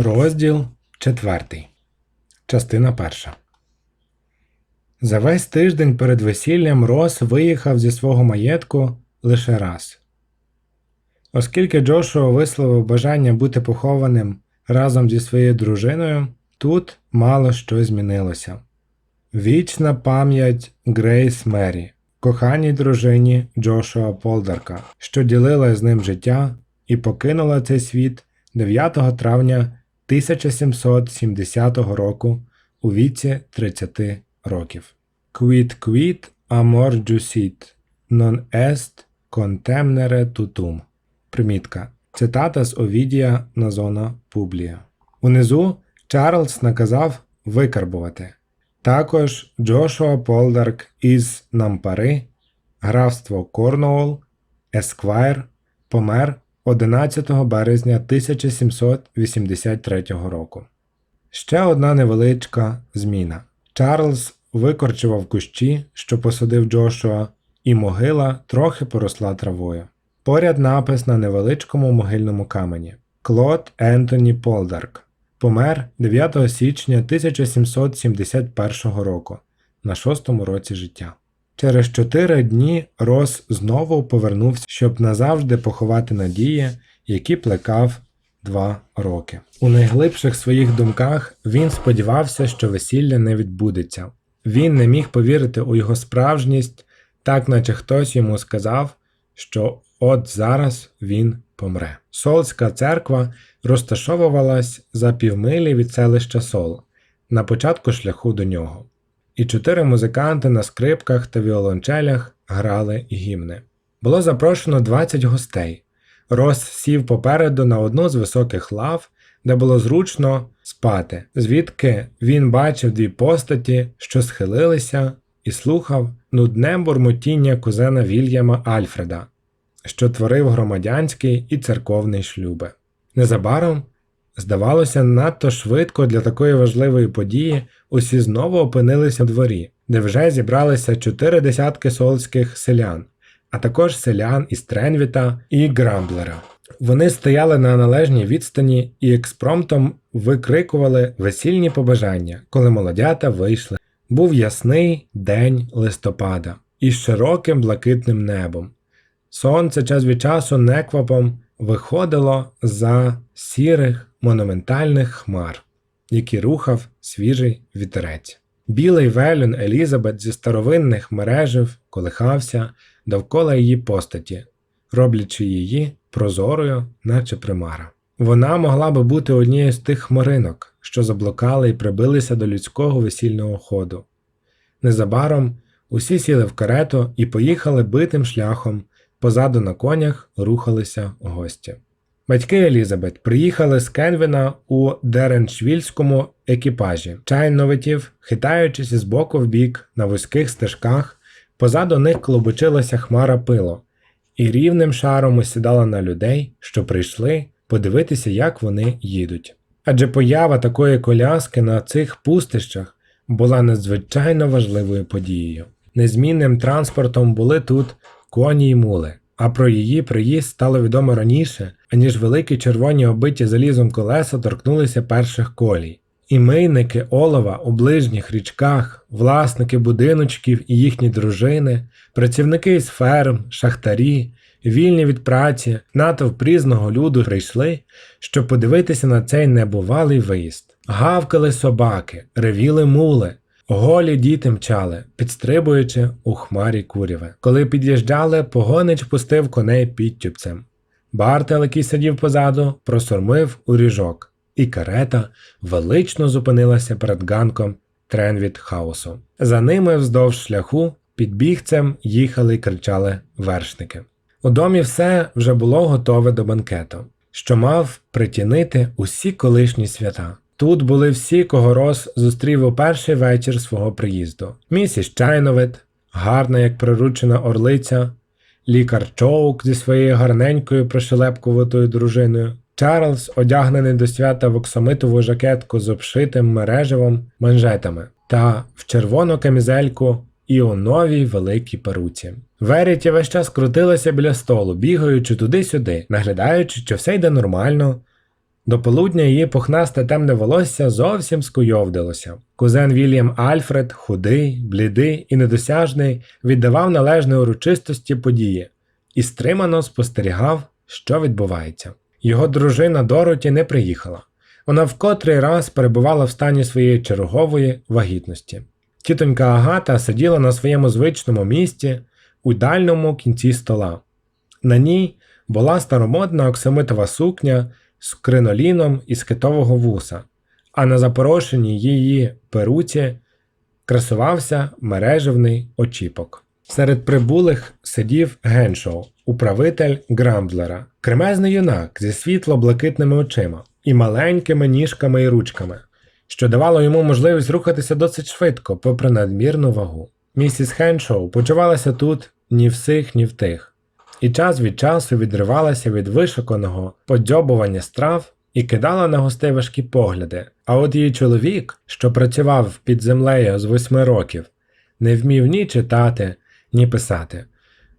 Розділ 4. Частина 1. За весь тиждень перед весіллям Рос виїхав зі свого маєтку лише раз. Оскільки Джошуа висловив бажання бути похованим разом зі своєю дружиною, тут мало що змінилося. Вічна пам'ять Грейс Мері, коханій дружині Джошуа Полдарка, що ділила з ним життя і покинула цей світ 9 травня 1770 року у віці 30 років. Quid quid amor jusit, non est contemnere tutum. Примітка. Цитата з Овідія Назона Публія. Унизу Чарльз наказав викарбувати. Також Джошуа Полдарк із Нампари, графство Корнуол, Есквайр, помер 11 березня 1783 року. Ще одна невеличка зміна. Чарльз викорчував кущі, що посадив Джошуа, і могила трохи поросла травою. Поряд напис на невеличкому могильному камені Клод Ентоні Полдарк. Помер 9 січня 1771 року на шостому році життя. Через чотири дні Рос знову повернувся, щоб назавжди поховати надії, які плекав два роки. У найглибших своїх думках він сподівався, що весілля не відбудеться. Він не міг повірити у його справжність, так наче хтось йому сказав, що от зараз він помре. Солська церква розташовувалась за півмилі від селища Сол на початку шляху до нього і чотири музиканти на скрипках та віолончелях грали гімни. Було запрошено 20 гостей. Рос сів попереду на одну з високих лав, де було зручно спати, звідки він бачив дві постаті, що схилилися, і слухав нудне бурмотіння кузена Вільяма Альфреда, що творив громадянський і церковний шлюби. Незабаром Здавалося, надто швидко для такої важливої події усі знову опинилися у дворі, де вже зібралися чотири десятки солських селян, а також селян із Тренвіта і Грамблера. Вони стояли на належній відстані і експромтом викрикували весільні побажання, коли молодята вийшли. Був ясний день листопада із широким блакитним небом. Сонце час від часу неквапом виходило за сірих монументальних хмар, які рухав свіжий вітерець. Білий велюн Елізабет зі старовинних мережів колихався довкола її постаті, роблячи її прозорою, наче примара. Вона могла би бути однією з тих хмаринок, що заблукали і прибилися до людського весільного ходу. Незабаром усі сіли в карету і поїхали битим шляхом, позаду на конях рухалися гості. Батьки Елізабет приїхали з Кенвіна у Дереншвільському екіпажі, чайновитів, хитаючись із боку в бік на вузьких стежках, позаду них клубочилася хмара пило, і рівним шаром осідала на людей, що прийшли подивитися, як вони їдуть. Адже поява такої коляски на цих пустищах була надзвичайно важливою подією. Незмінним транспортом були тут коні й мули а про її приїзд стало відомо раніше, аніж великі червоні обиті залізом колеса торкнулися перших колій. І мийники олова у ближніх річках, власники будиночків і їхні дружини, працівники із ферм, шахтарі, вільні від праці, натовп різного люду прийшли, щоб подивитися на цей небувалий виїзд. Гавкали собаки, ревіли мули, Голі діти мчали, підстрибуючи у хмарі куряви. Коли під'їжджали, погонич пустив коней підтюпцем. Бартел, який сидів позаду, просормив у ріжок, і карета велично зупинилася перед ганком Тренвіт хаосу. За ними вздовж шляху під бігцем їхали й кричали вершники. У домі все вже було готове до банкету, що мав притінити усі колишні свята. Тут були всі, кого Рос зустрів у перший вечір свого приїзду: місіс Чайновит, гарна, як приручена орлиця, лікар Чоук зі своєю гарненькою пришелепкуватою дружиною, Чарльз, одягнений до свята в оксамитову жакетку з обшитим мережевом манжетами, та в червону камізельку і у новій великій перуці. Веріті весь час крутилася біля столу, бігаючи туди-сюди, наглядаючи, що все йде нормально. До полудня її пухнасте темне волосся зовсім скуйовдилося. Кузен Вільям Альфред, худий, блідий і недосяжний, віддавав належне урочистості події і стримано спостерігав, що відбувається. Його дружина Дороті не приїхала. Вона в котрий раз перебувала в стані своєї чергової вагітності. Тітонька Агата сиділа на своєму звичному місці у дальньому кінці стола. На ній була старомодна оксамитова сукня з криноліном із китового вуса, а на запорошеній її перуці красувався мережевний очіпок. Серед прибулих сидів Геншоу, управитель Грамблера, кремезний юнак зі світло-блакитними очима і маленькими ніжками і ручками, що давало йому можливість рухатися досить швидко, попри надмірну вагу. Місіс Хеншоу почувалася тут ні в сих, ні в тих, і час від часу відривалася від вишуканого подьобування страв і кидала на гостей важкі погляди. А от її чоловік, що працював під землею з восьми років, не вмів ні читати, ні писати.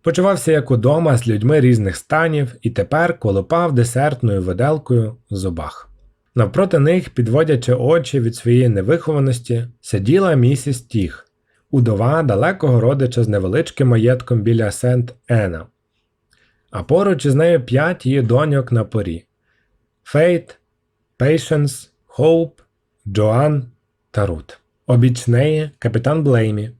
Почувався як удома з людьми різних станів і тепер колопав десертною виделкою в зубах. Навпроти них, підводячи очі від своєї невихованості, сиділа місіс Тіх, удова далекого родича з невеличким маєтком біля Сент Ена, а поруч із нею п'ять її доньок на порі Фейт, Пейшенс, Хоуп, Джоан та Рут. Обіч неї капітан Блеймі.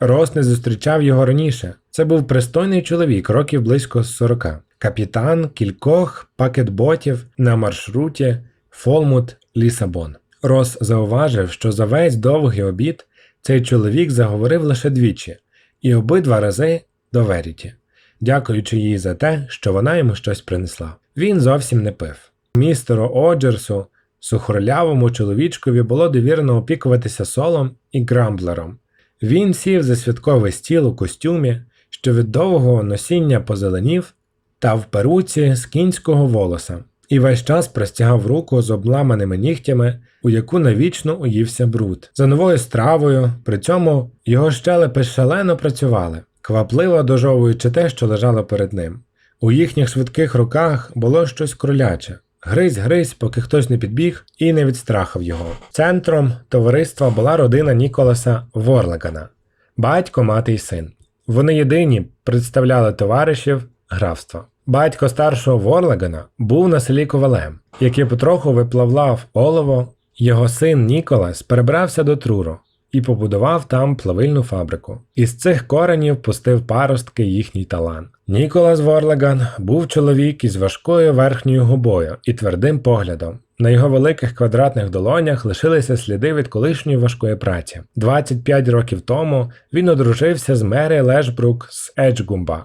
Рос не зустрічав його раніше. Це був пристойний чоловік, років близько 40. Капітан кількох пакетботів на маршруті Фолмут Лісабон. Рос зауважив, що за весь довгий обід цей чоловік заговорив лише двічі, і обидва рази до Веріті, дякуючи їй за те, що вона йому щось принесла. Він зовсім не пив. Містеру Оджерсу, сухорлявому чоловічкові, було довірено опікуватися солом і грамблером. Він сів за святковий стіл у костюмі, що від довгого носіння позеленів, та в перуці з кінського волоса, і весь час простягав руку з обламаними нігтями, у яку навічно уївся бруд. За новою стравою, при цьому його щелепи шалено працювали, квапливо дожовуючи те, що лежало перед ним. У їхніх швидких руках було щось кроляче. Гризь, гризь, поки хтось не підбіг і не відстрахав його. Центром товариства була родина Ніколаса Ворлегана, батько, мати й син. Вони єдині представляли товаришів графства. Батько старшого Ворлегана був на селі Ковалем, який потроху виплавлав олово. Його син Ніколас перебрався до Труро і побудував там плавильну фабрику. Із цих коренів пустив паростки їхній талант. Ніколас Ворлеган був чоловік із важкою верхньою губою і твердим поглядом. На його великих квадратних долонях лишилися сліди від колишньої важкої праці. 25 років тому він одружився з Мері Лешбрук з Еджгумба,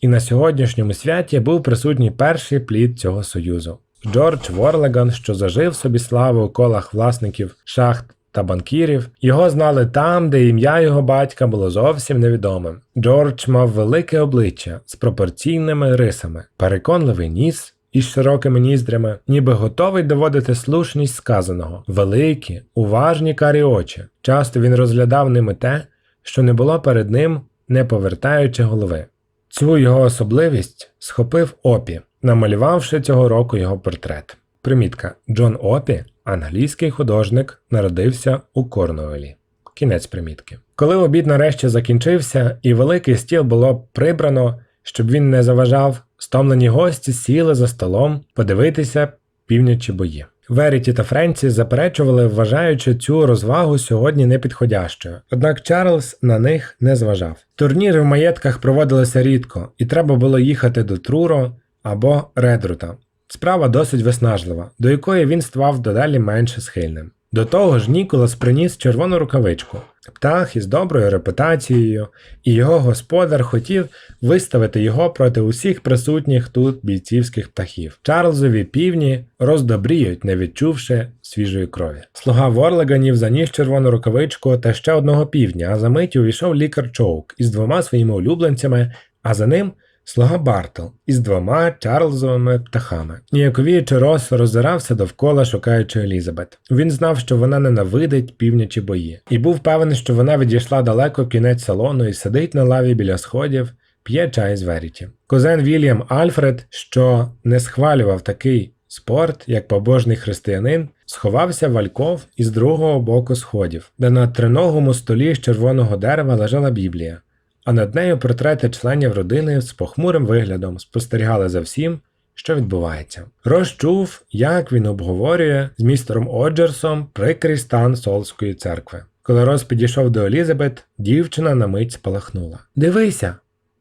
і на сьогоднішньому святі був присутній перший плід цього союзу. Джордж Ворлеган, що зажив собі славу у колах власників шахт та банкірів, його знали там, де ім'я його батька було зовсім невідомим. Джордж мав велике обличчя з пропорційними рисами, переконливий ніс. Із широкими ніздрями, ніби готовий доводити слушність сказаного, великі, уважні карі очі. Часто він розглядав ними те, що не було перед ним, не повертаючи голови. Цю його особливість схопив Опі, намалювавши цього року його портрет. Примітка Джон Опі, англійський художник, народився у Корнуелі. Кінець примітки. Коли обід нарешті закінчився, і великий стіл було прибрано, щоб він не заважав, стомлені гості сіли за столом подивитися північі бої. Веріті та Френсі заперечували, вважаючи цю розвагу сьогодні непідходящою, однак Чарльз на них не зважав. Турніри в маєтках проводилися рідко, і треба було їхати до Труро або Редрута. Справа досить виснажлива, до якої він ставав дедалі менше схильним. До того ж, Ніколас приніс червону рукавичку, птах із доброю репутацією, і його господар хотів виставити його проти усіх присутніх тут бійцівських птахів. Чарльзові півні роздобріють, не відчувши свіжої крові. Слуга Ворлеганів заніс червону рукавичку та ще одного півдня, а за мить увійшов лікар Чоук із двома своїми улюбленцями, а за ним слуга Бартл із двома Чарльзовими птахами. Ніяковіючи Рос роззирався довкола, шукаючи Елізабет. Він знав, що вона ненавидить північі бої, і був певний, що вона відійшла далеко кінець салону і сидить на лаві біля сходів. П'є чай з Веріті. Козен Вільям Альфред, що не схвалював такий Спорт, як побожний християнин, сховався в альков із другого боку сходів, де на триногому столі з червоного дерева лежала Біблія, а над нею портрети членів родини з похмурим виглядом спостерігали за всім, що відбувається. Рос чув, як він обговорює з містером Оджерсом прикрий стан Солської церкви. Коли Рос підійшов до Елізабет, дівчина на мить спалахнула. Дивися,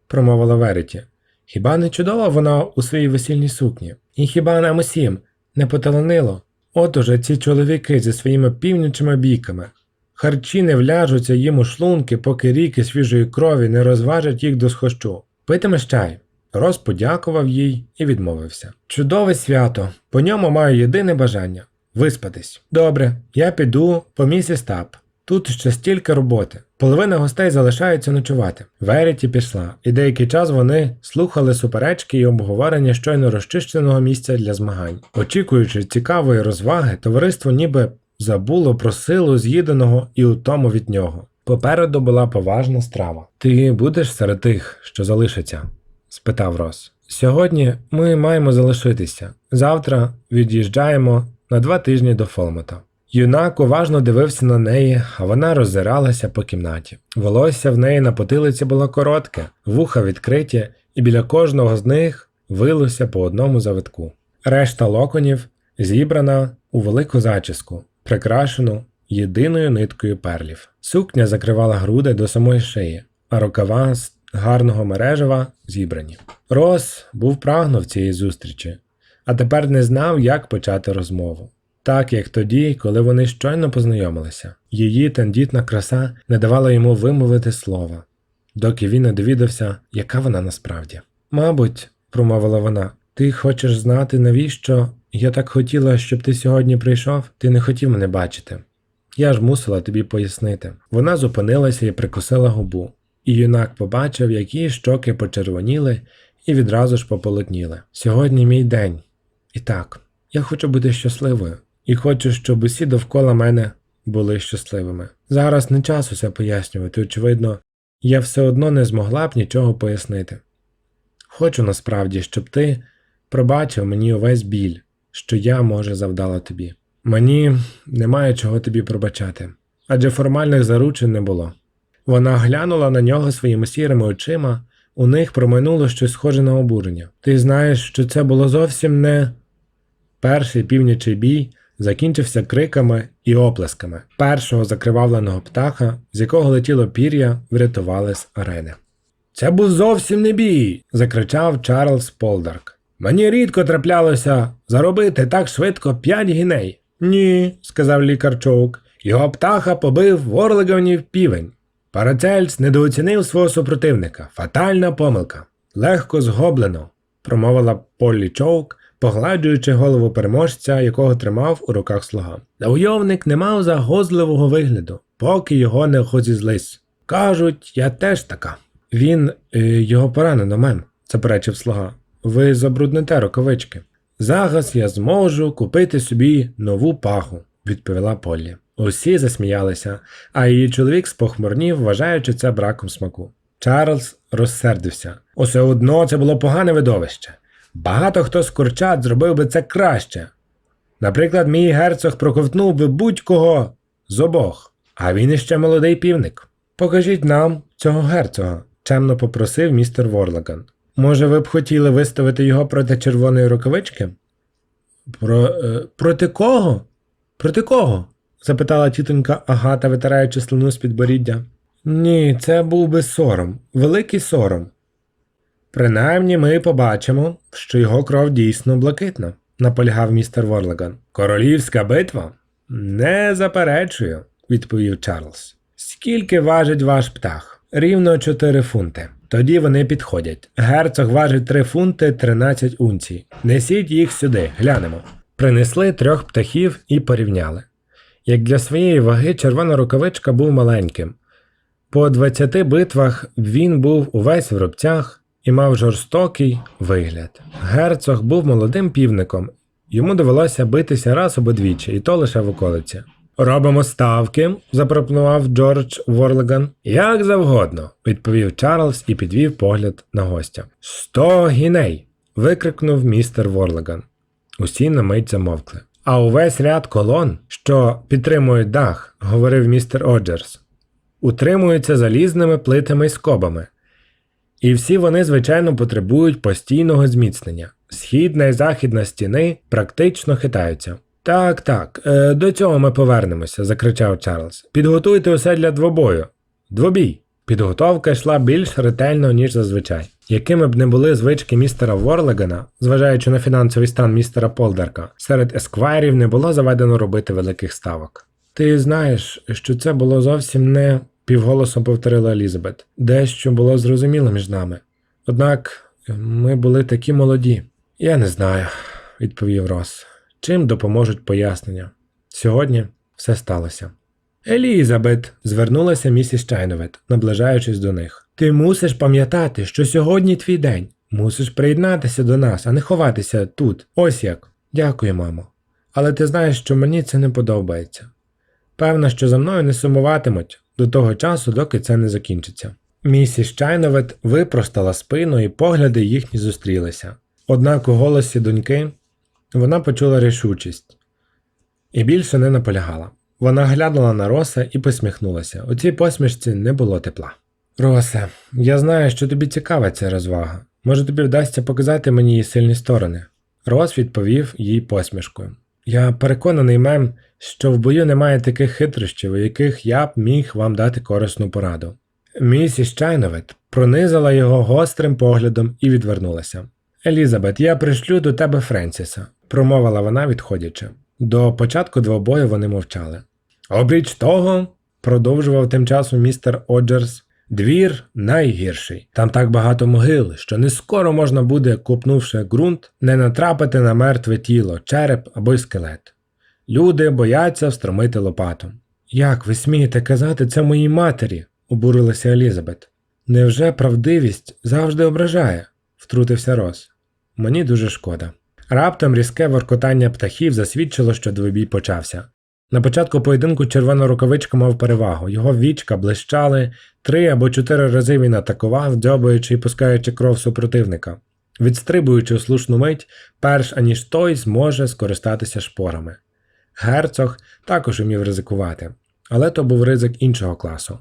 промовила Вереті. Хіба не чудова вона у своїй весільній сукні? І хіба нам усім не поталанило? От уже ці чоловіки зі своїми північими бійками. Харчі не вляжуться їм у шлунки, поки ріки свіжої крові не розважать їх до схощу. Питимеш чай. Рос подякував їй і відмовився. Чудове свято, по ньому маю єдине бажання виспатись. Добре, я піду по місіс Тап. Тут ще стільки роботи. Половина гостей залишаються ночувати. Вереті пішла, і деякий час вони слухали суперечки і обговорення щойно розчищеного місця для змагань. Очікуючи цікавої розваги, товариство ніби забуло про силу з'їденого і утому від нього. Попереду була поважна страва. Ти будеш серед тих, що залишаться? спитав Рос. Сьогодні ми маємо залишитися. Завтра від'їжджаємо на два тижні до Фолмота. Юнак уважно дивився на неї, а вона роззиралася по кімнаті. Волосся в неї на потилиці було коротке, вуха відкриті, і біля кожного з них вилося по одному завитку. Решта локонів зібрана у велику зачіску, прикрашену єдиною ниткою перлів. Сукня закривала груди до самої шиї, а рукава з гарного мережева зібрані. Рос був прагнув цієї зустрічі, а тепер не знав, як почати розмову. Так як тоді, коли вони щойно познайомилися, її тендітна краса не давала йому вимовити слова, доки він не довідався, яка вона насправді. Мабуть, промовила вона, ти хочеш знати, навіщо я так хотіла, щоб ти сьогодні прийшов, ти не хотів мене бачити. Я ж мусила тобі пояснити. Вона зупинилася і прикусила губу, і юнак побачив, як її щоки почервоніли і відразу ж пополотніли. Сьогодні мій день. І так, я хочу бути щасливою, і хочу, щоб усі довкола мене були щасливими. Зараз не час усе пояснювати, очевидно, я все одно не змогла б нічого пояснити. Хочу насправді, щоб ти пробачив мені увесь біль, що я, може, завдала тобі. Мені немає чого тобі пробачати, адже формальних заручин не було. Вона глянула на нього своїми сірими очима, у них проминуло щось схоже на обурення. Ти знаєш, що це було зовсім не перший північий бій закінчився криками і оплесками. Першого закривавленого птаха, з якого летіло пір'я, врятували з арени. Це був зовсім не бій. закричав Чарльз Полдарк. Мені рідко траплялося заробити так швидко п'ять гіней. Ні, сказав лікар Чоук. Його птаха побив Ворлегонів півень. Парацельс недооцінив свого супротивника. Фатальна помилка. Легко згоблено, промовила Поллі Чоук, погладжуючи голову переможця, якого тримав у руках слуга. Завойовник не мав загозливого вигляду, поки його не розізлись. Кажуть, я теж така. Він е, його поранено, мем, заперечив слуга. Ви забрудните рукавички. Зараз я зможу купити собі нову паху, відповіла Поллі. Усі засміялися, а її чоловік спохмурнів, вважаючи це браком смаку. Чарльз розсердився. Усе одно це було погане видовище. Багато хто з курчат зробив би це краще. Наприклад, мій герцог проковтнув би будь-кого з обох, а він іще молодий півник. Покажіть нам цього герцога, чемно попросив містер Ворлаган. Може, ви б хотіли виставити його проти червоної рукавички? Про, е, проти кого? Проти кого? запитала тітонька Агата, витираючи слину з підборіддя. Ні, це був би сором, великий сором. Принаймні ми побачимо, що його кров дійсно блакитна, наполягав містер Ворлаган. Королівська битва? Не заперечую, відповів Чарльз. Скільки важить ваш птах? Рівно 4 фунти. Тоді вони підходять. Герцог важить 3 фунти 13 унцій. Несіть їх сюди, глянемо. Принесли трьох птахів і порівняли. Як для своєї ваги, червона рукавичка був маленьким. По 20 битвах він був увесь в рубцях і мав жорстокий вигляд. Герцог був молодим півником, йому довелося битися раз або двічі, і то лише в околиці. Робимо ставки, запропонував Джордж Ворлеган. Як завгодно, відповів Чарльз і підвів погляд на гостя. Сто гіней. викрикнув містер Ворлеган. Усі на мить замовкли. А увесь ряд колон, що підтримують дах, говорив містер Оджерс, утримуються залізними плитами й скобами. І всі вони, звичайно, потребують постійного зміцнення. Східна і західна стіни практично хитаються. Так, так, е, до цього ми повернемося, закричав Чарльз. Підготуйте усе для двобою. Двобій. Підготовка йшла більш ретельно, ніж зазвичай. Якими б не були звички містера Ворлегана, зважаючи на фінансовий стан містера Полдерка, серед есквайрів не було заведено робити великих ставок. Ти знаєш, що це було зовсім не півголосом повторила Елізабет. Дещо було зрозуміло між нами. Однак ми були такі молоді. Я не знаю, відповів Рос. Чим допоможуть пояснення? Сьогодні все сталося. Елізабет, звернулася місіс Чайновет, наближаючись до них. Ти мусиш пам'ятати, що сьогодні твій день. Мусиш приєднатися до нас, а не ховатися тут. Ось як. Дякую, мамо. Але ти знаєш, що мені це не подобається. Певно, що за мною не сумуватимуть до того часу, доки це не закінчиться. Місіс Чайновет випростала спину і погляди їхні зустрілися. Однак у голосі доньки вона почула рішучість і більше не наполягала. Вона глянула на Роса і посміхнулася. У цій посмішці не було тепла. Росе, я знаю, що тобі цікава ця розвага. Може, тобі вдасться показати мені її сильні сторони. Рос відповів їй посмішкою. Я переконаний мем, що в бою немає таких хитрощів, у яких я б міг вам дати корисну пораду. Місіс Чайновет пронизала його гострим поглядом і відвернулася. Елізабет, я пришлю до тебе Френсіса, промовила вона, відходячи. До початку двобою вони мовчали. Обріч того, продовжував тим часом містер Оджерс, двір найгірший. Там так багато могил, що не скоро можна буде, копнувши ґрунт, не натрапити на мертве тіло, череп або скелет. Люди бояться встромити лопату. Як ви смієте казати це моїй матері? обурилася Елізабет. Невже правдивість завжди ображає? втрутився Рос. Мені дуже шкода. Раптом різке воркотання птахів засвідчило, що двобій почався. На початку поєдинку червона рукавичка мав перевагу, його вічка блищали, три або чотири рази він атакував, дзьобаючи і пускаючи кров супротивника, відстрибуючи у слушну мить, перш аніж той зможе скористатися шпорами. Герцог також умів ризикувати, але то був ризик іншого класу.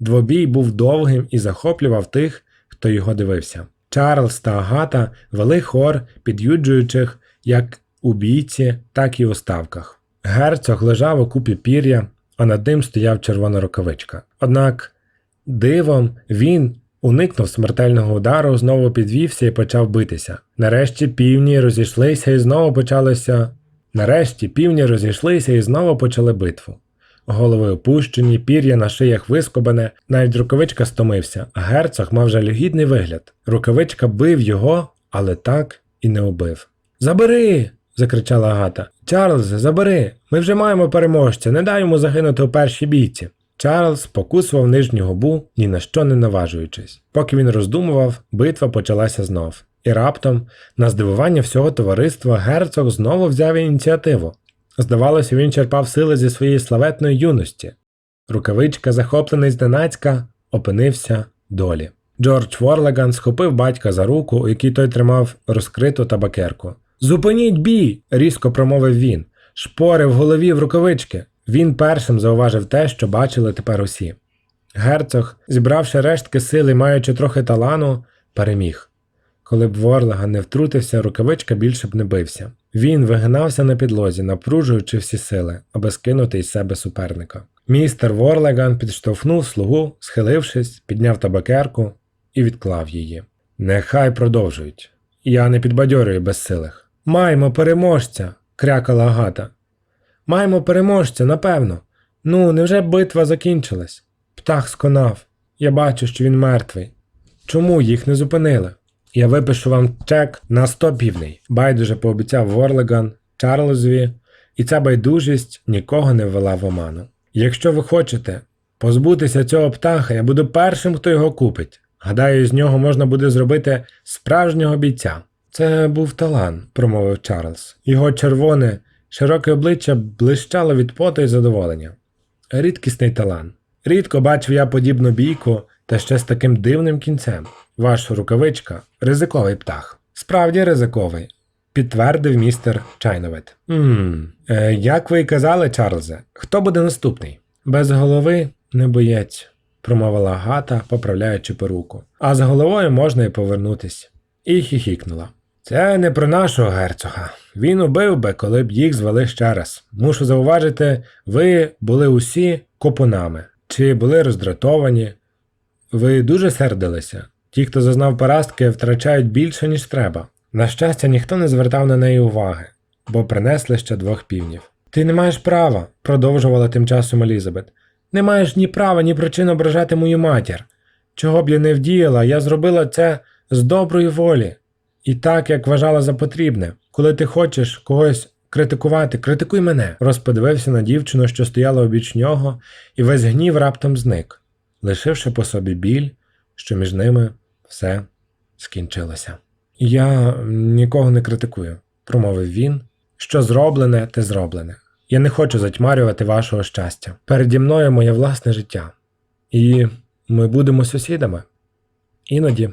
Двобій був довгим і захоплював тих, хто його дивився. Чарльз та Агата вели хор, під'юджуючих як у бійці, так і у ставках. Герцог лежав у купі пір'я, а над ним стояв червона рукавичка. Однак дивом він уникнув смертельного удару, знову підвівся і почав битися. Нарешті півні розійшлися і знову почалося. Нарешті півні розійшлися і знову почали битву. Голови опущені, пір'я на шиях вискобане, навіть рукавичка стомився, а герцог мав жалюгідний вигляд. Рукавичка бив його, але так і не убив. Забери. закричала Агата. Чарльз, забери. Ми вже маємо переможця, не дай йому загинути у першій бійці. Чарльз покусував нижню губу, ні на що не наважуючись. Поки він роздумував, битва почалася знов. І раптом, на здивування всього товариства, герцог знову взяв ініціативу. Здавалося, він черпав сили зі своєї славетної юності. Рукавичка, захоплений зненацька, опинився долі. Джордж Ворлеган схопив батька за руку, у якій той тримав розкриту табакерку. Зупиніть бій! різко промовив він. Шпори в голові в рукавички. Він першим зауважив те, що бачили тепер усі. Герцог, зібравши рештки сили, маючи трохи талану, переміг. Коли б Ворлеган не втрутився, рукавичка більше б не бився. Він вигинався на підлозі, напружуючи всі сили, аби скинути із себе суперника. Містер Ворлеган підштовхнув слугу, схилившись, підняв табакерку і відклав її. Нехай продовжують. Я не підбадьорюю безсилих. Маємо переможця. крякала Агата. Маємо переможця, напевно. Ну, невже битва закінчилась? Птах сконав. Я бачу, що він мертвий. Чому їх не зупинили? Я випишу вам чек на 100 півней. Байдуже пообіцяв Ворлеган Чарльзові, і ця байдужість нікого не ввела в оману. Якщо ви хочете позбутися цього птаха, я буду першим, хто його купить. Гадаю, з нього можна буде зробити справжнього бійця. Це був талант, промовив Чарльз. Його червоне, широке обличчя блищало від поту і задоволення. Рідкісний талант. Рідко бачив я подібну бійку та ще з таким дивним кінцем. Ваш рукавичка ризиковий птах. Справді ризиковий. підтвердив містер Чайновет. «Ммм, е, як ви й казали, Чарльзе, хто буде наступний? Без голови не боєць, промовила Гата, поправляючи перуку. А з головою можна й повернутись. І хіхікнула. Це не про нашого герцога. Він убив би, коли б їх звели ще раз. Мушу зауважити, ви були усі копунами, чи були роздратовані. Ви дуже сердилися. Ті, хто зазнав поразки, втрачають більше, ніж треба. На щастя, ніхто не звертав на неї уваги, бо принесли ще двох півнів. Ти не маєш права, продовжувала тим часом Елізабет. Не маєш ні права, ні причин ображати мою матір. Чого б я не вдіяла, я зробила це з доброї волі. І так, як вважала за потрібне. Коли ти хочеш когось критикувати, критикуй мене. Розподивився на дівчину, що стояла обіч нього, і весь гнів раптом зник, лишивши по собі біль, що між ними все скінчилося. Я нікого не критикую, промовив він. Що зроблене, те зроблене. Я не хочу затьмарювати вашого щастя. Переді мною моє власне життя. І ми будемо сусідами. Іноді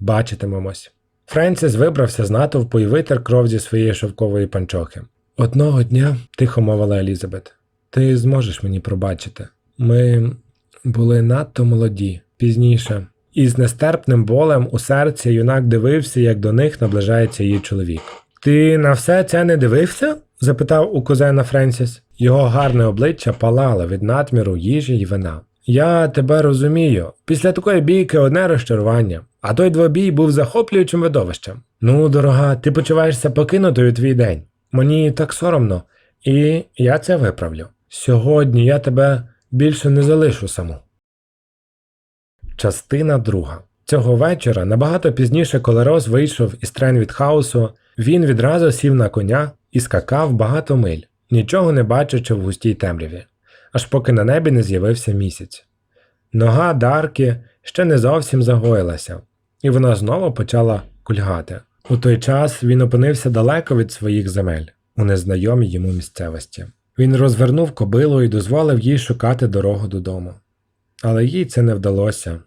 бачитимемось. Френсіс вибрався з натовпу і витер кров зі своєї шовкової панчохи. Одного дня, тихо мовила Елізабет, ти зможеш мені пробачити. Ми були надто молоді, пізніше. І з нестерпним болем у серці юнак дивився, як до них наближається її чоловік. Ти на все це не дивився? запитав у кузена Френсіс. Його гарне обличчя палало від надміру їжі й вина. Я тебе розумію. Після такої бійки одне розчарування, а той двобій був захоплюючим видовищем. Ну, дорога, ти почуваєшся покинутою твій день. Мені так соромно, і я це виправлю. Сьогодні я тебе більше не залишу саму. Частина друга. Цього вечора, набагато пізніше, коли Рос вийшов із Тренвіт-хаусу, він відразу сів на коня і скакав багато миль, нічого не бачачи в густій темряві, аж поки на небі не з'явився місяць. Нога Дарки ще не зовсім загоїлася, і вона знову почала кульгати. У той час він опинився далеко від своїх земель, у незнайомій йому місцевості. Він розвернув кобилу і дозволив їй шукати дорогу додому. Але їй це не вдалося.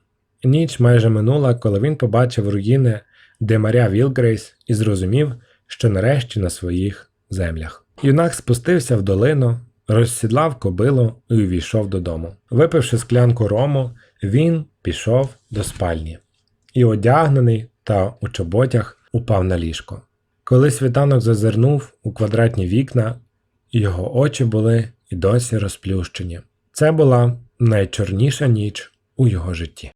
Ніч майже минула, коли він побачив руїни Демаря Вілгрейс і зрозумів, що нарешті на своїх землях. Юнак спустився в долину, розсідлав кобилу і увійшов додому. Випивши склянку рому, він пішов до спальні і, одягнений та у чоботях, упав на ліжко. Коли світанок зазирнув у квадратні вікна, його очі були і досі розплющені. Це була найчорніша ніч у його житті.